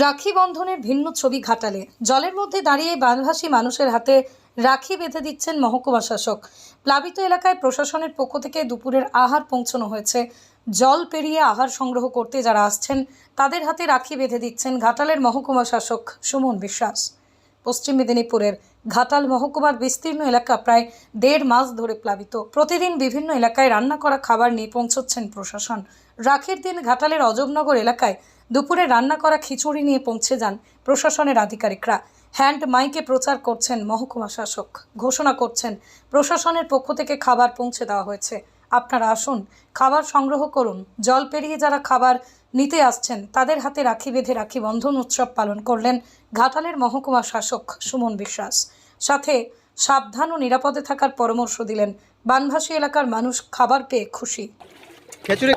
রাখি বন্ধনের ভিন্ন ছবি ঘাটালে। জলের মধ্যে দাঁড়িয়ে বানভাসী মানুষের হাতে রাখি বেঁধে দিচ্ছেন মহকুমা শাসক। প্লাবিত এলাকায় প্রশাসনের পক্ষ থেকে দুপুরের আহার পৌঁছানো হয়েছে। জল পেরিয়ে আহার সংগ্রহ করতে যারা আসছেন, তাদের হাতে রাখি বেঁধে দিচ্ছেন ঘাটালের মহকুমা শাসক সুমন বিশ্বাস। পশ্চিম মেদিনীপুরের ঘাটাল মহকুমার বিস্তীর্ণ এলাকা প্রায় দেড় মাস ধরে প্লাবিত। প্রতিদিন বিভিন্ন এলাকায় রান্না করা খাবার নিয়ে পৌঁছচ্ছেন প্রশাসন। রাখির দিন ঘাটালের অজবনগর এলাকায় দুপুরে রান্না করা খিচুড়ি নিয়ে পৌঁছে যান প্রশাসনের আধিকারিকরা। হ্যান্ড মাইকে প্রচার করছেন মহকুমা শাসক। ঘোষণা করছেন, প্রশাসনের পক্ষ থেকে খাবার পৌঁছে দেওয়া হয়েছে। আপনারা আসুন, খাবার সংগ্রহ করুন। জল পেরিয়ে যারা খাবার নিতে আসছেন, তাদের হাতে রাখি বেঁধে রাখি বন্ধন উৎসব পালন করলেন ঘাটালের মহকুমা শাসক সুমন বিশ্বাস। সাথে সাবধান ও নিরাপদে থাকার পরামর্শ দিলেন বানভাসী এলাকার মানুষ খাবার পেয়ে খুশি খিচুড়ি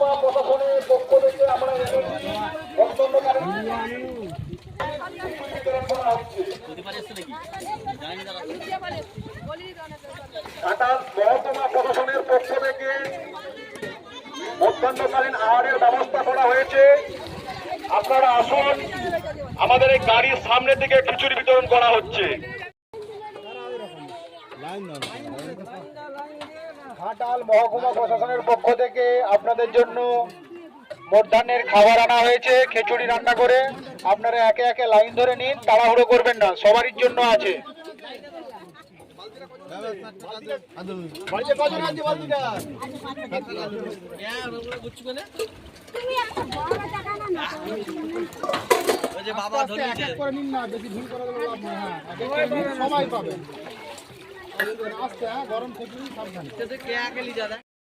ঘাটাল মহকুমা প্রশাসনের পক্ষ থেকে ব্যবস্থা করা হয়েছে। আপনারা আসুন, আমাদের এই গাড়ির সামনে থেকে খিচুড়ি বিতরণ করা হচ্ছে। ঘাটাল মহকুমা প্রশাসনের পক্ষ থেকে আপনাদের জন্য মধ্যাহ্নের খাবার আনা হয়েছে, খিচুড়ি রান্না করে। আপনারা একে একে লাইন ধরে নিন তাড়াহুড়ো করবেন না সবারই জন্য আছে?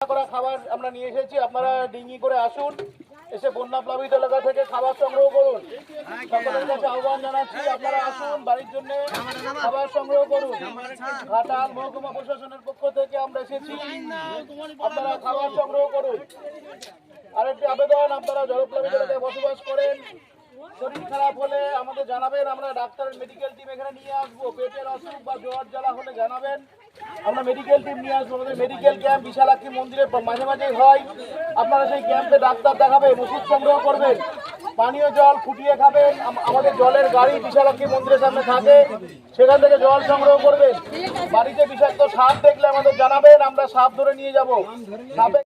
করা খাবার আমরা নিয়ে এসেছি আপনারা ডিঙ্গি করে আসুন এসে বন্যা প্লাবিত এলাকা থেকে খাবার সংগ্রহ করুন। সকলের কাছে আহ্বান জানাচ্ছি আপনারা আসুন বাড়ির জন্য খাবার সংগ্রহ করুন। ঘাটাল মহকুমা প্রশাসনের পক্ষ থেকে আমরা এসেছি। আপনারা খাবার সংগ্রহ করুন। আরেকটি আবেদন আপনারা জলপ্লাবিত এলাকায় বসবাস করেন। শরীর খারাপ হলে আমাদের জানাবেন আমরা ডাক্তারের মেডিকেল টিম এখানে নিয়ে আসব। পেটের অসুখ বা জ্বর জ্বালা হলে জানাবেন। আমরা মেডিকেল টিম নিয়ে আসব, আমাদের মেডিকেল ক্যাম্প বিশালাক্ষী মন্দিরে মাঝে মাঝে হয়। আপনারা সেই ক্যাম্পে ডাক্তার দেখাবেন ওষুধ সংগ্রহ করবেন, পানীয় জল ফুটিয়ে খাবেন আমাদের জলের গাড়ি বিশালাক্ষী মন্দিরের সামনে থাকে, সেখান থেকে জল সংগ্রহ করবেন। বাড়িতে বিষাক্ত সাপ দেখলে আমাদের জানাবেন, আমরা সাপ ধরে নিয়ে যাব। সাপে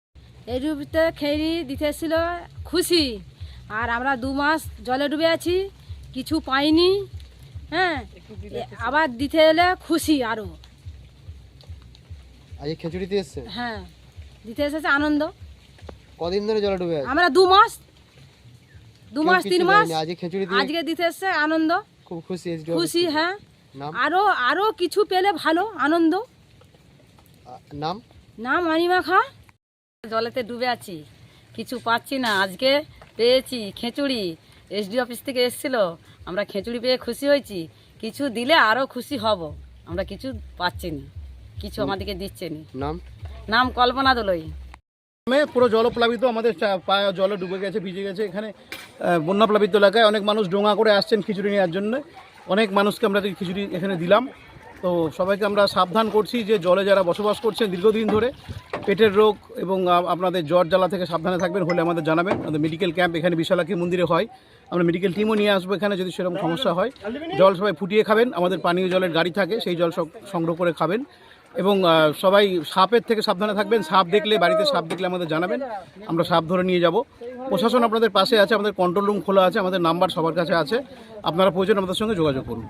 এই রূপতে খেরি দিতেছিল, খুশি। আর আমরা দু মাস জলে ডুবে আছি, কিছু পাইনি হ্যাঁ? আবার দিতে এলে খুশি আরও। আজকে খিচুড়ি দিয়ে এসছে? হ্যাঁ দিতে এসেছে আনন্দ। কদিন ধরে জলে ডুবে আছে? আমরা দু মাস দু মাস তিন মাস আজকে খিচুড়ি আজকে দিতে এসছে আনন্দ। খুব খুশি খুশি হ্যাঁ। আরও আরও কিছু পেলে ভালো আনন্দ। নাম? নাম অনিমা খা। জলেতে ডুবে আছি কিছু পাচ্ছি না। আজকে পেয়েছি খেচুড়ি। এসডি অফিস থেকে এসেছিল আমরা খেচুড়ি পেয়ে খুশি হয়েছি। কিছু দিলে আরও খুশি হব আমরা কিছু পাচ্ছি না। কিছু আমাদেরকে দিচ্ছে না। নাম? নাম কল্পনা দোলই। পুরো জলপ্লাবিত আমাদের চা- পা জলে ডুবে গেছে ভিজে গেছে এখানে। বন্যাপ্লাবিত এলাকায় অনেক মানুষ ডোঙা করে আসছেন খিচুড়ি নেওয়ার জন্য। অনেক মানুষকে আমরা খিচুড়ি এখানে দিলাম। তো সবাইকে আমরা সাবধান করছি যে জলে যারা বসবাস করছেন দীর্ঘদিন ধরে পেটের রোগ এবং আপনাদের জ্বর জ্বালা থেকে সাবধানে থাকবেন হলে আমাদের জানাবেন। আমাদের মেডিকেল ক্যাম্প এখানে বিশালাক্ষী মন্দিরে হয়। আমরা মেডিকেল টিমও নিয়ে আসব এখানে যদি সেরকম সমস্যা হয়। জল সবাই ফুটিয়ে খাবেন। আমাদের পানীয় জলের গাড়ি থাকে সেই জল সব সংগ্রহ করে খাবেন। এবং সবাই সাপের থেকে সাবধানে থাকবেন। সাপ দেখলে, বাড়িতে সাপ দেখলে আমাদের জানাবেন। আমরা সাপ ধরে নিয়ে যাব। প্রশাসন আপনাদের পাশে আছে, আমাদের কন্ট্রোল রুম খোলা আছে, আমাদের নাম্বার সবার কাছে আছে। আপনারা প্রয়োজন আমাদের সঙ্গে যোগাযোগ করুন।